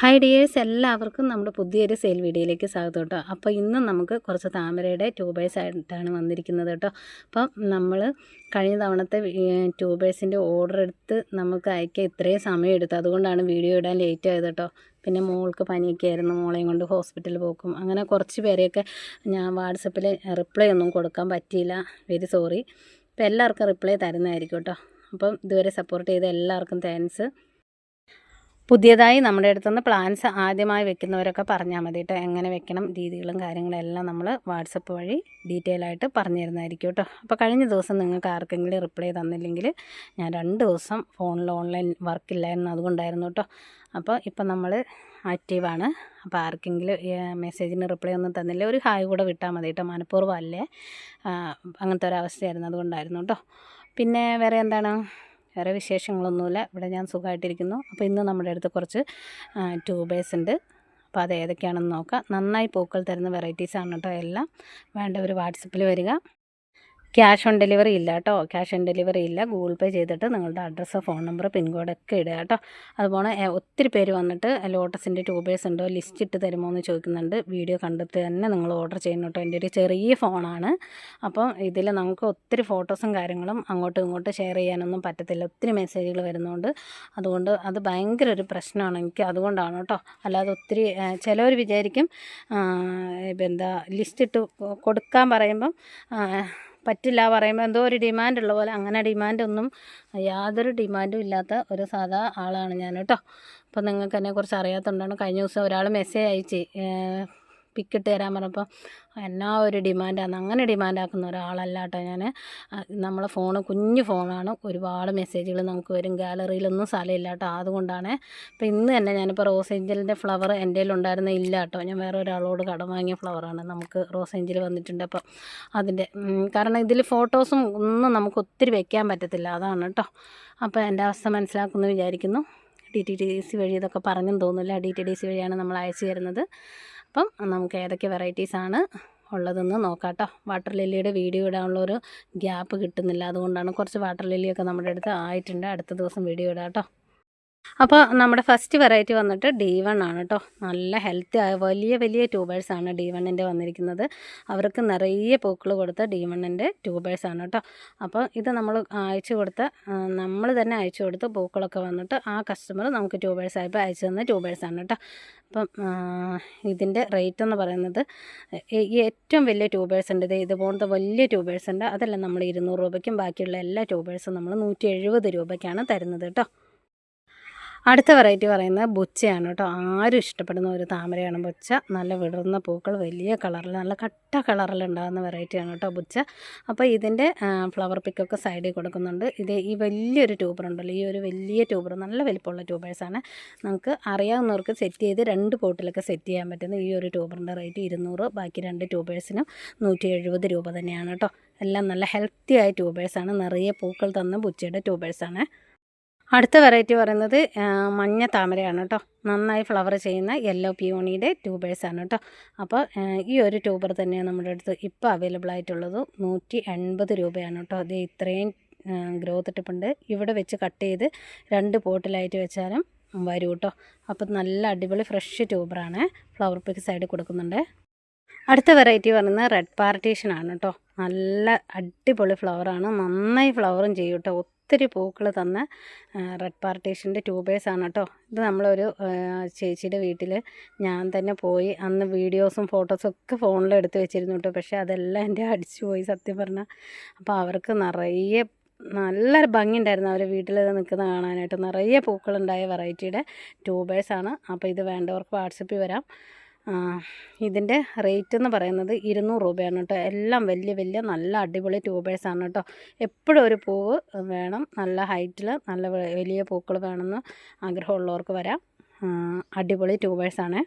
Hi dears എല്ലാവർക്കും നമ്മുടെ പുതിയൊരു സെയിൽ വീഡിയോയിലേക്ക് സ്വാഗതം കേട്ടോ. അപ്പോൾ ഇന്ന് നമുക്ക് കുറച്ച് താമരയുടെ ട്യൂബേഴ്സ് ആയിട്ടാണ് വന്നിരിക്കുന്നത് കേട്ടോ. അപ്പം നമ്മൾ കഴിഞ്ഞ തവണത്തെ ട്യൂബേഴ്സിന്റെ ഓർഡർ എടുത്ത് നമുക്ക് അയക്കാൻ ഇത്രയും സമയം എടുത്തു. അതുകൊണ്ടാണ് വീഡിയോ ഇടാൻ ലേറ്റ് ആയത് കേട്ടോ. പിന്നെ മോൾക്ക് പനിയൊക്കെ ആയിരുന്നു. മോളെയും കൊണ്ട് ഹോസ്പിറ്റലിൽ പോക്കും. അങ്ങനെ കുറച്ച് പേരെയൊക്കെ ഞാൻ വാട്സപ്പിൽ റിപ്ലൈ ഒന്നും കൊടുക്കാൻ പറ്റിയില്ല. വെരി സോറി അപ്പോൾ എല്ലാവർക്കും റിപ്ലൈ തരുന്നതായിരിക്കും കേട്ടോ. അപ്പം ഇതുവരെ സപ്പോർട്ട് ചെയ്ത എല്ലാവർക്കും താങ്ക്സ് പുതിയതായി നമ്മുടെ അടുത്തുനിന്ന് പ്ലാൻസ് ആദ്യമായി വെക്കുന്നവരൊക്കെ പറഞ്ഞാൽ മതി കേട്ടോ എങ്ങനെ വെക്കണം രീതികളും കാര്യങ്ങളും എല്ലാം നമ്മൾ വാട്സപ്പ് വഴി ഡീറ്റെയിൽ ആയിട്ട് പറഞ്ഞു തരുന്നതായിരിക്കും കേട്ടോ അപ്പോൾ കഴിഞ്ഞ ദിവസം നിങ്ങൾക്ക് ആർക്കെങ്കിലും റിപ്ലൈ തന്നില്ലെങ്കിൽ ഞാൻ രണ്ട് ദിവസം ഫോണിൽ ഓൺലൈൻ വർക്കില്ലായിരുന്നു അതുകൊണ്ടായിരുന്നു കേട്ടോ അപ്പോൾ ഇപ്പം നമ്മൾ ആക്റ്റീവാണ് അപ്പോൾ ആർക്കെങ്കിലും മെസ്സേജിന് റിപ്ലൈ ഒന്നും തന്നില്ല. ഒരു ഹായ് കൂടെ വിട്ടാൽ മതി കേട്ടോ മനഃപൂർവം അല്ലേ? അങ്ങനത്തെ ഒരവസ്ഥയായിരുന്നു അതുകൊണ്ടായിരുന്നു കേട്ടോ പിന്നെ വേറെ എന്താണ്? വേറെ വിശേഷങ്ങളൊന്നുമില്ല. ഇവിടെ ഞാൻ സുഖമായിട്ടിരിക്കുന്നു. അപ്പോൾ ഇന്ന് നമ്മുടെ അടുത്ത് കുറച്ച് ട്യൂബേഴ്സ് ഉണ്ട്. അപ്പോൾ അത് ഏതൊക്കെയാണെന്ന് നോക്കാം. നന്നായി പൂക്കൾ തരുന്ന വെറൈറ്റീസാണ് കേട്ടോ എല്ലാം. വേണ്ടവർ വാട്സപ്പിൽ വരിക. ക്യാഷ് ഓൺ ഡെലിവറി ഇല്ല കേട്ടോ. ക്യാഷ് ഓൺ ഡെലിവറി ഇല്ല. ഗൂഗിൾ പേ ചെയ്തിട്ട് നിങ്ങളുടെ അഡ്രസ്സ് ഫോൺ നമ്പർ പിൻകോഡൊക്കെ ഇടുക കേട്ടോ. അതുപോലെ ഒത്തിരി പേര് വന്നിട്ട് ലോട്ടസിന്റെ ട്യൂബേഴ്സ് ഉണ്ടോ ലിസ്റ്റ് ഇട്ട് തരുമോ എന്ന് ചോദിക്കുന്നുണ്ട്. വീഡിയോ കണ്ടിട്ട് തന്നെ നിങ്ങൾ ഓർഡർ ചെയ്യുന്നു കേട്ടോ. എന്റെ ഒരു ചെറിയ ഫോണാണ്. അപ്പം ഇതിൽ നമുക്ക് ഒത്തിരി ഫോട്ടോസും കാര്യങ്ങളും അങ്ങോട്ടും ഇങ്ങോട്ടും ഷെയർ ചെയ്യാനൊന്നും പറ്റത്തില്ല. ഒത്തിരി മെസ്സേജുകൾ വരുന്നതുകൊണ്ട് അതുകൊണ്ട് അത് ഭയങ്കര ഒരു പ്രശ്നമാണ് എനിക്ക് അതുകൊണ്ടാണ് കേട്ടോ. അല്ലാതെ ഒത്തിരി ചിലവർ വിചാരിക്കും എന്താ ലിസ്റ്റ് ഇട്ട് കൊടുക്കാൻ പറയുമ്പം പറ്റില്ല പറയുമ്പോൾ എന്തോ ഒരു ഡിമാൻഡ് ഉള്ള പോലെ. അങ്ങനെ ഡിമാൻഡൊന്നും യാതൊരു ഡിമാൻഡും ഇല്ലാത്ത ഒരു സാധാ ആളാണ് ഞാൻ കേട്ടോ അപ്പോൾ നിങ്ങൾക്ക് എന്നെക്കുറിച്ച് അറിയാത്തതുകൊണ്ടാണ് കഴിഞ്ഞ ദിവസം ഒരാൾ മെസ്സേജ് അയച്ച് പിക്കിട്ട് തരാൻ പറഞ്ഞപ്പോൾ എന്നാ ഒരു ഡിമാൻഡാണ് അങ്ങനെ ഡിമാൻഡാക്കുന്ന ഒരാളല്ല കേട്ടോ ഞാൻ നമ്മളെ ഫോണ് കുഞ്ഞു ഫോണാണ്. ഒരുപാട് മെസ്സേജുകൾ നമുക്ക് വരും. ഗാലറിയിലൊന്നും സ്ഥലമില്ല കേട്ടോ അതുകൊണ്ടാണ്. അപ്പോൾ ഇന്ന് തന്നെ ഞാനിപ്പോൾ റോസ് ഏഞ്ചലിന്റെ ഫ്ലവർ എന്റെ ഉണ്ടായിരുന്ന ഇല്ല കേട്ടോ ഞാൻ വേറെ ഒരാളോട് കടം വാങ്ങിയ ഫ്ലവറാണ്. നമുക്ക് റോസ് ഏഞ്ചൽ വന്നിട്ടുണ്ട് അപ്പം അതിന്റെ കാരണം ഇതിൽ ഫോട്ടോസും ഒന്നും നമുക്ക് ഒത്തിരി വെക്കാൻ പറ്റത്തില്ല. അതാണ് കേട്ടോ അപ്പോൾ എന്റെ അവസ്ഥ മനസ്സിലാക്കുമെന്ന് വിചാരിക്കുന്നു. ഡി ടി ഡി സി വഴി ഇതൊക്കെ പറഞ്ഞെന്ന് തോന്നുന്നില്ല. ഡി ടി ഡി സി വഴിയാണ് നമ്മൾ അയച്ചു തരുന്നത്. അപ്പം നമുക്ക് ഏതൊക്കെ വെറൈറ്റീസാണ് ഉള്ളതെന്ന് നോക്കാം കേട്ടോ വാട്ടർ ലില്ലിയുടെ വീഡിയോ ഇടാനുള്ള ഒരു ഗ്യാപ്പ് കിട്ടുന്നില്ല. അതുകൊണ്ടാണ് കുറച്ച് വാട്ടർ ലില്ലിയൊക്കെ നമ്മുടെ അടുത്ത് ആയിട്ടുണ്ട്. അടുത്ത ദിവസം വീഡിയോ ഇടാം കേട്ടോ അപ്പോൾ നമ്മുടെ ഫസ്റ്റ് വെറൈറ്റി വന്നിട്ട് ഡി വൺ ആണ് കേട്ടോ നല്ല ഹെൽത്തി ആയ വലിയ വലിയ ട്യൂബേഴ്സാണ് ഡി വണ്ണിന്റെ വന്നിരിക്കുന്നത്. അവർക്ക് നിറയെ പൂക്കൾ കൊടുത്ത ഡി വണ്ണിന്റെ ട്യൂബേഴ്സാണ് കേട്ടോ അപ്പോൾ ഇത് നമ്മൾ അയച്ചു കൊടുത്ത നമ്മൾ തന്നെ അയച്ചു കൊടുത്ത് പൂക്കളൊക്കെ വന്നിട്ട് ആ കസ്റ്റമർ നമുക്ക് ട്യൂബേഴ്സ് ആയപ്പോൾ അയച്ചു തന്ന ട്യൂബേഴ്സാണ് കേട്ടോ അപ്പം ഇതിന്റെ റേറ്റ് എന്ന് പറയുന്നത് ഏറ്റവും വലിയ ട്യൂബേഴ്സ് ഉണ്ട്. ഇത് ഇതുപോലത്തെ വലിയ ട്യൂബേഴ്സ് ഉണ്ട്. അതെല്ലാം നമ്മൾ ഇരുന്നൂറ് രൂപയ്ക്കും ബാക്കിയുള്ള എല്ലാ ട്യൂബേഴ്സും നമ്മൾ നൂറ്റി രൂപയ്ക്കാണ് തരുന്നത് കേട്ടോ അടുത്ത വെറൈറ്റി പറയുന്നത് ബൊച്ചയാണ് കേട്ടോ. ആരും ഇഷ്ടപ്പെടുന്ന ഒരു താമരയാണ് ബൊച്ച. നല്ല വിടർന്ന പൂക്കൾ വലിയ കളറിൽ നല്ല കട്ട കളറിൽ ഉണ്ടാകുന്ന വെറൈറ്റിയാണ് കേട്ടോ ബുച്ച. അപ്പോൾ ഇതിന്റെ ഫ്ലവർ പിക്കൊക്കെ സൈഡിൽ കൊടുക്കുന്നുണ്ട്. ഇത് ഈ വലിയൊരു ട്യൂബർ ഉണ്ടല്ലോ. ഈ ഒരു വലിയ ട്യൂബർ നല്ല വലിപ്പമുള്ള ട്യൂബേഴ്സാണ് നമുക്ക് അറിയാവുന്നവർക്ക് സെറ്റ് ചെയ്ത് രണ്ട് പോട്ടിലൊക്കെ സെറ്റ് ചെയ്യാൻ പറ്റുന്ന ഈ ഒരു ട്യൂബറിന്റെ റേറ്റ് ഇരുന്നൂറ് ബാക്കി രണ്ട് ട്യൂബേഴ്സിനും നൂറ്റി എഴുപത് രൂപ തന്നെയാണ് കേട്ടോ. എല്ലാം നല്ല ഹെൽത്തി ആയ ട്യൂബേഴ്സാണ് നിറയെ പൂക്കൾ തന്ന ബുച്ചയുടെ ട്യൂബേഴ്സാണ് അടുത്ത വെറൈറ്റി പറയുന്നത് മഞ്ഞ താമരയാണ് കേട്ടോ നന്നായി ഫ്ലവർ ചെയ്യുന്ന യെല്ലോ പിയോണിയുടെ ട്യൂബേഴ്സാണ് കേട്ടോ അപ്പോൾ ഈ ഒരു ട്യൂബർ തന്നെയാണ് നമ്മുടെ അടുത്ത് ഇപ്പോൾ അവൈലബിൾ ആയിട്ടുള്ളത്. നൂറ്റി എൺപത് രൂപയാണ് കേട്ടോ അത് ഇത്രയും ഗ്രോത്ത് ടിപ്പുണ്ട് ഇവിടെ വെച്ച് കട്ട് ചെയ്ത് രണ്ട് പോട്ടിലായിട്ട് വെച്ചാലും വരും കേട്ടോ അപ്പോൾ നല്ല അടിപൊളി ഫ്രഷ് ട്യൂബറാണ് ഫ്ലവർ പിക്ക് സൈഡ് കൊടുക്കുന്നുണ്ട്. അടുത്ത വെറൈറ്റി പറയുന്നത് റെഡ് പാർട്ടീഷൻ ആണ് കേട്ടോ നല്ല അടിപൊളി ഫ്ലവറാണ് നന്നായി ഫ്ലവറും ചെയ്യും കേട്ടോ ഒത്തിരി പൂക്കൾ തന്ന റെഡ് പാർട്ടീഷന്റെ ആണ് കേട്ടോ. ഇത് നമ്മളൊരു ചേച്ചിയുടെ വീട്ടിൽ ഞാൻ തന്നെ പോയി അന്ന് വീഡിയോസും ഫോട്ടോസും ഒക്കെ ഫോണിൽ എടുത്ത് വെച്ചിരുന്നു കേട്ടോ. പക്ഷേ അതെല്ലാം എന്റെ അടിച്ചു പോയി സത്യം പറഞ്ഞാൽ അപ്പോൾ അവർക്ക് നിറയെ നല്ല ഭംഗിയുണ്ടായിരുന്നു അവർ വീട്ടിൽ നിൽക്കുന്ന കാണാനായിട്ട്. നിറയെ പൂക്കളുണ്ടായ വെറൈറ്റിയുടെ ട്യൂബേഴ്സാണ് അപ്പോൾ ഇത് വേണ്ടവർക്ക് വാട്സപ്പിൽ വരാം. ഇതിന്റെ റേറ്റ് എന്ന് പറയുന്നത് ഇരുന്നൂറ് രൂപയാണ് കേട്ടോ. എല്ലാം വലിയ വലിയ നല്ല അടിപൊളി ട്യൂബേഴ്സാണ് കേട്ടോ. എപ്പോഴും ഒരു പൂവ് വേണം. നല്ല ഹൈറ്റിൽ നല്ല വലിയ പൂക്കൾ വേണമെന്ന് ആഗ്രഹമുള്ളവർക്ക് വരാം. അടിപൊളി ട്യൂബേഴ്സാണ്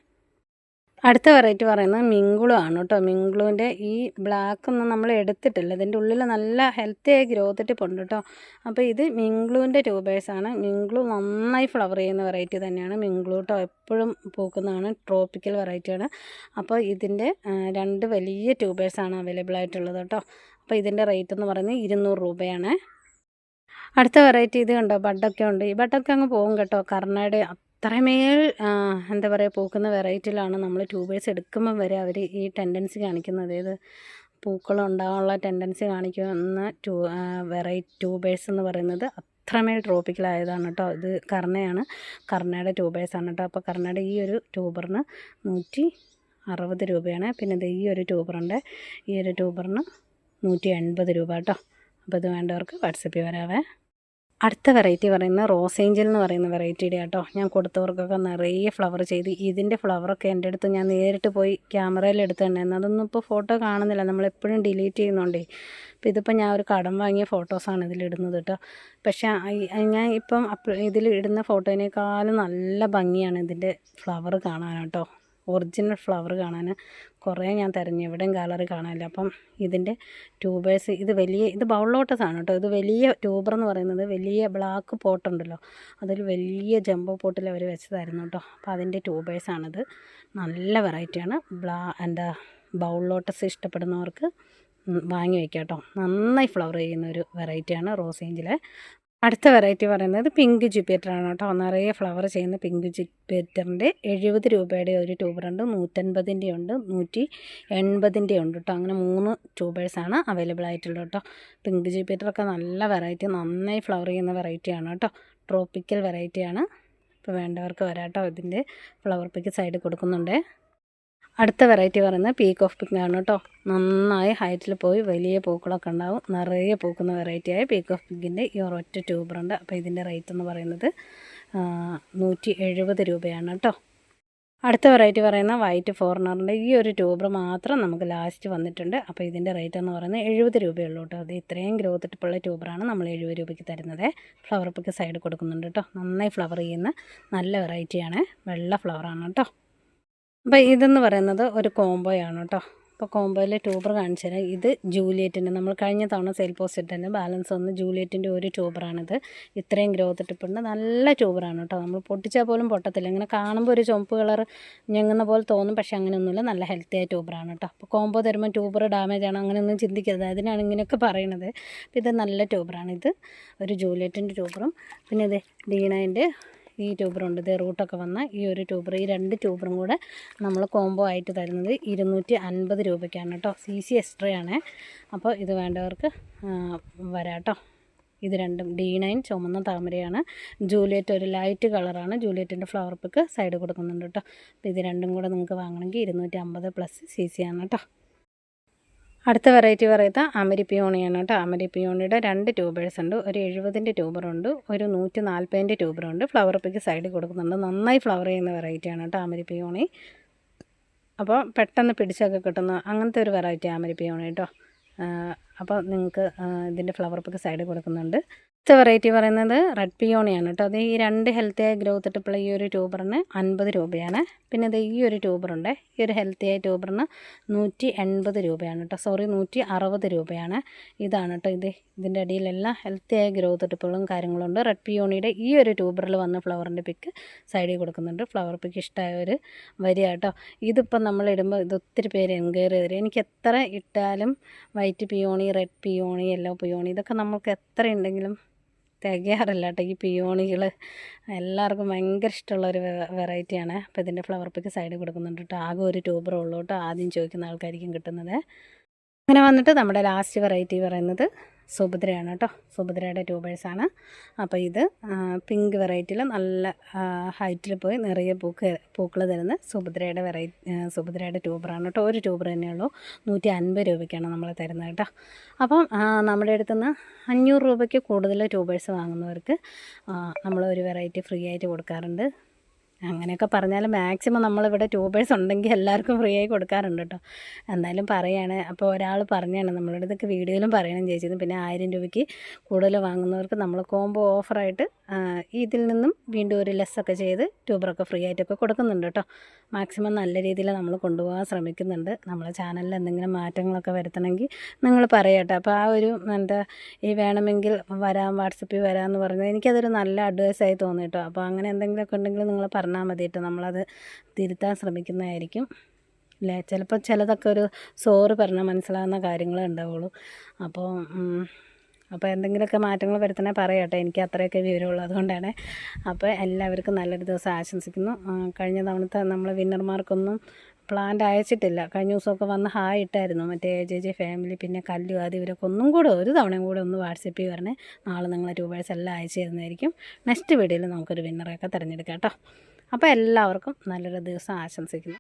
അടുത്ത വെറൈറ്റി പറയുന്നത് മിങ്കുളു ആണ് കേട്ടോ. മിങ്കുളുവിന്റെ ഈ ബ്ലാക്ക് ഒന്നും നമ്മൾ എടുത്തിട്ടില്ല. ഇതിന്റെ ഉള്ളിൽ നല്ല ഹെൽത്തി ആയി ഗ്രോത്ത് ടിപ്പുണ്ട് കേട്ടോ. അപ്പോൾ ഇത് മിങ്കുളുവിന്റെ ട്യൂബേഴ്സാണ് മിങ്കുളു നന്നായി ഫ്ലവർ ചെയ്യുന്ന വെറൈറ്റി തന്നെയാണ്. മിങ്കുളു കേട്ടോ എപ്പോഴും പൂക്കുന്നതാണ്. ട്രോപ്പിക്കൽ വെറൈറ്റിയാണ് അപ്പോൾ ഇതിന്റെ രണ്ട് വലിയ ട്യൂബേഴ്സാണ് അവൈലബിൾ ആയിട്ടുള്ളത് കേട്ടോ. അപ്പോൾ ഇതിന്റെ റേറ്റ് എന്ന് പറയുന്നത് ഇരുന്നൂറ് രൂപയാണ്. അടുത്ത വെറൈറ്റി ഇത് കണ്ടോ? ബഡൊക്കെ ഉണ്ട്. ഈ ബഡൊക്കെ അങ്ങ് പോകും കേട്ടോ. കർണാടക അത്രമേൽ എന്താ പറയുക പൂക്കുന്ന വെറൈറ്റിയിലാണ് നമ്മൾ ട്യൂബേഴ്സ് എടുക്കുമ്പം വരെ അവർ ഈ ടെൻഡൻസി കാണിക്കുന്നത്. അതായത് പൂക്കളുണ്ടാവാനുള്ള ടെൻഡൻസി കാണിക്കുന്ന ട്യൂ വെറൈറ്റി ട്യൂബേഴ്സ് എന്ന് പറയുന്നത് അത്രമേൽ ട്രോപ്പിക്കലായതാണ് കേട്ടോ. ഇത് കർണയാണ്. കർണയുടെ ട്യൂബേഴ്സാണ് കേട്ടോ. അപ്പോൾ കർണയുടെ ഈ ഒരു ട്യൂബറിന് നൂറ്റി അറുപത് രൂപയാണ്. പിന്നെ ഇത് ഈ ഒരു ട്യൂബറിന്റെ ഈ ഒരു ട്യൂബറിന് നൂറ്റി എൺപത് രൂപ കേട്ടോ. അപ്പോൾ ഇത് വേണ്ടവർക്ക് വാട്സപ്പിൽ വരാവേ. അടുത്ത വെറൈറ്റി പറയുന്ന റോസ് ഏഞ്ചൽ എന്ന് പറയുന്ന വെറൈറ്റിയുടെ കേട്ടോ ഞാൻ കൊടുത്തവർക്കൊക്കെ നിറയെ ഫ്ലവർ ചെയ്ത്. ഇതിന്റെ ഫ്ലവറൊക്കെ എന്റെ അടുത്ത് ഞാൻ നേരിട്ട് പോയി ക്യാമറയിൽ എടുത്തിട്ടുണ്ടായിരുന്നു അതൊന്നും ഇപ്പോൾ ഫോട്ടോ കാണുന്നില്ല. നമ്മളെപ്പോഴും ഡിലീറ്റ് ചെയ്യുന്നുണ്ടേ. അപ്പോൾ ഇതിപ്പോൾ ഞാൻ ഒരു കടം വാങ്ങിയ ഫോട്ടോസാണ് ഇതിലിടുന്നത് കേട്ടോ പക്ഷേ ഞാൻ ഇപ്പം ഇതിൽ ഇടുന്ന ഫോട്ടോയിനേക്കാളും നല്ല ഭംഗിയാണ് ഇതിന്റെ ഫ്ലവർ കാണാൻ കേട്ടോ ഒറിജിനൽ ഫ്ലവർ കാണാൻ കുറേ ഞാൻ തിരഞ്ഞു. എവിടെയും കളറ് കാണാനില്ല. അപ്പം ഇതിന്റെ ട്യൂബേഴ്സ് ഇത് വലിയ ഇത് ബൗളോട്ടസാണ് കേട്ടോ. ഇത് വലിയ ട്യൂബർ എന്ന് പറയുന്നത് വലിയ ബ്ലാക്ക് പോട്ടുണ്ടല്ലോ അതിൽ വലിയ ജംബോ പോട്ടിൽ അവർ വെച്ചതായിരുന്നു കേട്ടോ. അപ്പോൾ അതിന്റെ ട്യൂബേഴ്സാണിത് നല്ല വെറൈറ്റിയാണ് ബ്ലാ എന്താ ബൗളോട്ടസ് ഇഷ്ടപ്പെടുന്നവർക്ക് വാങ്ങി വയ്ക്കാം കേട്ടോ. നന്നായി ഫ്ലവർ ചെയ്യുന്ന ഒരു വെറൈറ്റിയാണ് റോസ് ഏഞ്ചിലെ. അടുത്ത വെറൈറ്റി പറയുന്നത് പിങ്ക് ജുപ്പിറ്ററാണ് കേട്ടോ. നിറയെ ഫ്ലവർ ചെയ്യുന്ന പിങ്ക് ജുപ്പിറ്ററിന്റെ എഴുപത് രൂപയുടെ ഒരു ട്യൂബറുണ്ട് നൂറ്റൻപതിന്റെ ഉണ്ട്. നൂറ്റി എൺപതിന്റെ ഉണ്ട് കേട്ടോ. അങ്ങനെ മൂന്ന് ട്യൂബേഴ്സാണ് അവൈലബിൾ ആയിട്ടുള്ളത് കേട്ടോ. പിങ്ക് ജുപ്പിറ്ററൊക്കെ നല്ല വെറൈറ്റി നന്നായി ഫ്ലവർ ചെയ്യുന്ന വെറൈറ്റിയാണ് കേട്ടോ. ട്രോപ്പിക്കൽ വെറൈറ്റിയാണ് ഇപ്പോൾ വേണ്ടവർക്ക് വരാം കേട്ടോ. ഇതിന്റെ ഫ്ലവർ പിക്ക് സൈഡിൽ കൊടുക്കുന്നുണ്ട്. അടുത്ത വെറൈറ്റി പറയുന്നത് പീക്ക് ഓഫ് പിങ്ക് ആണ് കേട്ടോ. നന്നായി ഹൈറ്റിൽ പോയി വലിയ പൂക്കളൊക്കെ ഉണ്ടാവും. നിറയെ പൂക്കുന്ന വെറൈറ്റിയായ പീക്ക് ഓഫ് പിങ്കിന്റെ ഈ ഒരൊറ്റ ട്യൂബറുണ്ട് അപ്പോൾ ഇതിന്റെ റേറ്റ് എന്ന് പറയുന്നത് നൂറ്റി എഴുപത് രൂപയാണ് കേട്ടോ. അടുത്ത വെറൈറ്റി പറയുന്ന വൈറ്റ് ഫോറിനറിന്റെ ഈ ഒരു ട്യൂബർ മാത്രം നമുക്ക് ലാസ്റ്റ് വന്നിട്ടുണ്ട്. അപ്പോൾ ഇതിന്റെ റേറ്റ് എന്ന് പറയുന്നത് എഴുപത് രൂപയുള്ളൂ കേട്ടോ. അത് ഇത്രയും ഗ്രോത്ത് ടിപ്പുള്ള ട്യൂബറാണ് നമ്മൾ എഴുപത് രൂപയ്ക്ക് തരുന്നത്. ഫ്ലവർ പിക്ക് സൈഡ് കൊടുക്കുന്നുണ്ട് കേട്ടോ. നന്നായി ഫ്ലവർ ചെയ്യുന്ന നല്ല വെറൈറ്റിയാണ് വെള്ള ഫ്ലവറാണ് കേട്ടോ. അപ്പോൾ ഇതെന്ന് പറയുന്നത് ഒരു കോംബോയാണ് കേട്ടോ. അപ്പോൾ കോംബോയിൽ ട്യൂബർ കാണിച്ചു തരാം ഇത് ജൂലിയറ്റിന്റെ നമ്മൾ കഴിഞ്ഞ തവണ സെയിൽ പോസ്റ്റ് ഇട്ടതിന്റെ ബാലൻസ് വന്ന് ജൂലിയറ്റിന്റെ ഒരു ട്യൂബറാണിത്. ഇത്രയും ഗ്രോത്ത് ടിപ്പുണ്ട് നല്ല ട്യൂബറാണ് കേട്ടോ. നമ്മൾ പൊട്ടിച്ചാൽ പോലും പൊട്ടത്തില്ല. ഇങ്ങനെ കാണുമ്പോൾ ഒരു ചുമപ്പ് കളർ ഞെങ്ങുന്ന പോലെ തോന്നും പക്ഷേ അങ്ങനെയൊന്നുമില്ല. നല്ല ഹെൽത്തി ആയ ട്യൂബറാണ് കേട്ടോ. അപ്പോൾ കോംബോ തരുമ്പോൾ ട്യൂബർ ഡാമേജ് ആണ്. അങ്ങനെയൊന്നും ചിന്തിക്കരുത്. അതിനാണ് ഇങ്ങനെയൊക്കെ പറയണത്. ഇത് നല്ല ട്യൂബറാണ് ഇത് ഒരു ജൂലിയറ്റിന്റെ ട്യൂബറും. പിന്നെ ഇത് ഡീനൈന്റെ ഈ ട്യൂബറുണ്ട് ഇത് റൂട്ടൊക്കെ വന്ന ഈ ഒരു ട്യൂബർ ഈ രണ്ട് ട്യൂബറും കൂടെ നമ്മൾ കോംബോ ആയിട്ട് തരുന്നത് ഇരുന്നൂറ്റി അൻപത് രൂപയ്ക്കാണ് കേട്ടോ സി സി എക്സ്ട്രാ അപ്പോൾ ഇത് വേണ്ടവർക്ക് വരാട്ടോ ഇത് രണ്ടും ഡി നയൻ ചുമന്ന താമരയാണ്. ജൂലിയറ്റ് ഒരു ലൈറ്റ് കളറാണ് ജൂലിയറ്റിന്റെ ഫ്ലവർ പിക്ക് സൈഡ് കൊടുക്കുന്നുണ്ട് കേട്ടോ അപ്പോൾ ഇത് രണ്ടും കൂടെ നിങ്ങൾക്ക് വാങ്ങണമെങ്കിൽ ഇരുന്നൂറ്റി പ്ലസ് സി സി ആണ് കേട്ടോ അടുത്ത വെറൈറ്റി പറയുന്നത് അമരി പിയോണിയാണ് കേട്ടോ. അമരി പിയോണിയുടെ രണ്ട് ട്യൂബേഴ്സ് ഉണ്ട്. ഒരു എഴുപതിന്റെ ട്യൂബറുണ്ട് ഒരു നൂറ്റി നാൽപ്പതിന്റെ ട്യൂബറുണ്ട് ഫ്ലവർ പിക്ക് സൈഡിൽ കൊടുക്കുന്നുണ്ട്. നന്നായി ഫ്ലവർ ചെയ്യുന്ന വെറൈറ്റിയാണ് കേട്ടോ അമരി പിയോണി അപ്പോൾ പെട്ടെന്ന് പിടിച്ചൊക്കെ കിട്ടുന്ന അങ്ങനത്തെ ഒരു വെറൈറ്റി അമരി പിയോണി കേട്ടോ. അപ്പോൾ നിങ്ങൾക്ക് ഇതിന്റെ ഫ്ലവർ പിക്ക് സൈഡിൽ കൊടുക്കുന്നുണ്ട്. അടുത്ത വെറൈറ്റി പറയുന്നത് റെഡ് പിയോണിയാണ് കേട്ടോ അത് ഈ രണ്ട് ഹെൽത്തി ആയ ഗ്രോത്ത് ഇട്ടിട്ടുള്ള ഈ ഒരു ട്യൂബറിന് അൻപത് രൂപയാണ്. പിന്നെ ഇത് ഈ ഒരു ട്യൂബറുണ്ട് ഈ ഒരു ഹെൽത്തി ആയ ട്യൂബറിന് നൂറ്റി എൺപത് രൂപയാണ് കേട്ടോ സോറി നൂറ്റി അറുപത് രൂപയാണ്. ഇതാണ് കേട്ടോ ഇത്. ഇതിന്റെ അടിയിലെല്ലാം ഹെൽത്തി ആയ ഗ്രോത്ത് ഇട്ടപ്പോഴും കാര്യങ്ങളുണ്ട്. റെഡ് പിയോണിയുടെ ഈ ഒരു ട്യൂബറിൽ വന്ന ഫ്ലവറിന്റെ പിക്ക് സൈഡിൽ കൊടുക്കുന്നുണ്ട്. ഫ്ലവർ പിക്ക് ഇഷ്ടമായ ഒരു വരിക കേട്ടോ ഇതിപ്പോൾ നമ്മൾ ഇടുമ്പോൾ ഇത് ഒത്തിരി പേര് എൻക്വയറി തരും എനിക്ക് എത്ര ഇട്ടാലും white peony red peony yellow peony ഇതൊക്കെ നമുക്ക് എത്ര ഉണ്ടെങ്കിലും തികയാറില്ല കേട്ടോ ഈ പിയോണികൾ എല്ലാവർക്കും ഭയങ്കര ഇഷ്ടമുള്ള ഒരു വെറൈറ്റിയാണ്. അപ്പോൾ ഇതിന്റെ ഫ്ലവർ പിക്ക് സൈഡിൽ കൊടുക്കുന്നുണ്ട് കേട്ടോ. ആകെ ഒരു ട്യൂബർ ഉള്ളൂ കേട്ടോ. ആദ്യം ചോദിക്കുന്ന ആൾക്കാർക്കും കിട്ടുന്നത്. അങ്ങനെ വന്നിട്ട് നമ്മുടെ ലാസ്റ്റ് വെറൈറ്റി പറയുന്നത് സുഭദ്രയാണ് കേട്ടോ. സുഭദ്രയുടെ ട്യൂബേഴ്സാണ് അപ്പോൾ ഇത് പിങ്ക് വെറൈറ്റിയിൽ നല്ല ഹൈറ്റിൽ പോയി നിറയെ പൂക്ക് പൂക്കൾ തരുന്ന സുഭദ്രയുടെ വെറൈറ്റി സുഭദ്രയുടെ ട്യൂബറാണ് കേട്ടോ. ഒരു ട്യൂബർ തന്നെയുള്ളൂ നൂറ്റി അൻപത് രൂപയ്ക്കാണ് നമ്മൾ തരുന്നത് കേട്ടോ. അപ്പം നമ്മുടെ നമ്മുടെ അടുത്തുനിന്ന് അഞ്ഞൂറ് രൂപയ്ക്ക് കൂടുതൽ ട്യൂബേഴ്സ് വാങ്ങുന്നവർക്ക് നമ്മൾ ഒരു വെറൈറ്റി ഫ്രീ ആയിട്ട് കൊടുക്കാറുണ്ട്. അങ്ങനെയൊക്കെ പറഞ്ഞാൽ മാക്സിമം നമ്മളിവിടെ ട്യൂബേഴ്സ് ഉണ്ടെങ്കിൽ എല്ലാവർക്കും ഫ്രീ ആയി കൊടുക്കാറുണ്ട് കേട്ടോ. എന്തായാലും പറയാണ്. അപ്പോൾ ഒരാൾ പറഞ്ഞാണ് നമ്മളുടെ ഇതൊക്കെ വീഡിയോയിലും പറയണം ചേച്ചി പിന്നെ ആയിരം രൂപയ്ക്ക് കൂടുതൽ വാങ്ങുന്നവർക്ക് നമ്മൾ കോംബോ ഓഫറായിട്ട് ഇതിൽ നിന്നും വീണ്ടും ഒരു ലെസ്സൊക്കെ ചെയ്ത് ട്യൂബറൊക്കെ ഫ്രീ ആയിട്ടൊക്കെ കൊടുക്കുന്നുണ്ട് കേട്ടോ. മാക്സിമം നല്ല രീതിയിൽ നമ്മൾ കൊണ്ടുപോകാൻ ശ്രമിക്കുന്നുണ്ട്. നമ്മളെ ചാനലിൽ എന്തെങ്കിലും മാറ്റങ്ങളൊക്കെ വരുത്തണമെങ്കിൽ നിങ്ങൾ പറയട്ടെ അപ്പോൾ ആ ഒരു എന്താ ഈ വേണമെങ്കിൽ വരാം വാട്സപ്പിൽ വരാമെന്ന് പറഞ്ഞത് എനിക്കതൊരു നല്ല അഡ്വൈസായി തോന്നി കേട്ടോ. അപ്പോൾ അങ്ങനെ എന്തെങ്കിലുമൊക്കെ ഉണ്ടെങ്കിൽ നിങ്ങൾ പറഞ്ഞാൽ മതി മതിയിട്ട് നമ്മളത് തിരുത്താൻ ശ്രമിക്കുന്നതായിരിക്കും. അല്ലേ ചിലപ്പോൾ ചിലതൊക്കെ ഒരു സോറ് പറഞ്ഞാൽ മനസ്സിലാകുന്ന കാര്യങ്ങളേ ഉണ്ടാവുള്ളൂ. അപ്പോൾ അപ്പോൾ എന്തെങ്കിലുമൊക്കെ മാറ്റങ്ങൾ വരുത്തണേ പറയട്ടെ. എനിക്ക് അത്രയൊക്കെ വിവരമുള്ളൂ അതുകൊണ്ടാണ്. അപ്പോൾ എല്ലാവർക്കും നല്ലൊരു ദിവസം ആശംസിക്കുന്നു. കഴിഞ്ഞ തവണത്തെ നമ്മൾ വിന്നർമാർക്കൊന്നും പ്ലാന്റ് അയച്ചിട്ടില്ല. കഴിഞ്ഞ ദിവസമൊക്കെ വന്ന് ഹായ് ഇട്ടായിരുന്നു. മറ്റേ ജെ ജെ ഫാമിലി പിന്നെ കല്ലു ആദ്യം ഇവരൊക്കെ ഒന്നും കൂടെ ഒരു തവണയും കൂടെ ഒന്ന് വാട്സപ്പ് ചെയ്ത് പറഞ്ഞ് നാളെ നിങ്ങളെ ട്യൂബേഴ്സ് എല്ലാം അയച്ചു തരുന്നതായിരിക്കും. നെക്സ്റ്റ് വീഡിയോയിൽ നമുക്കൊരു വിന്നറൊക്കെ തിരഞ്ഞെടുക്കാം കേട്ടോ. അപ്പോൾ എല്ലാവർക്കും നല്ലൊരു ദിവസം ആശംസിക്കുന്നു.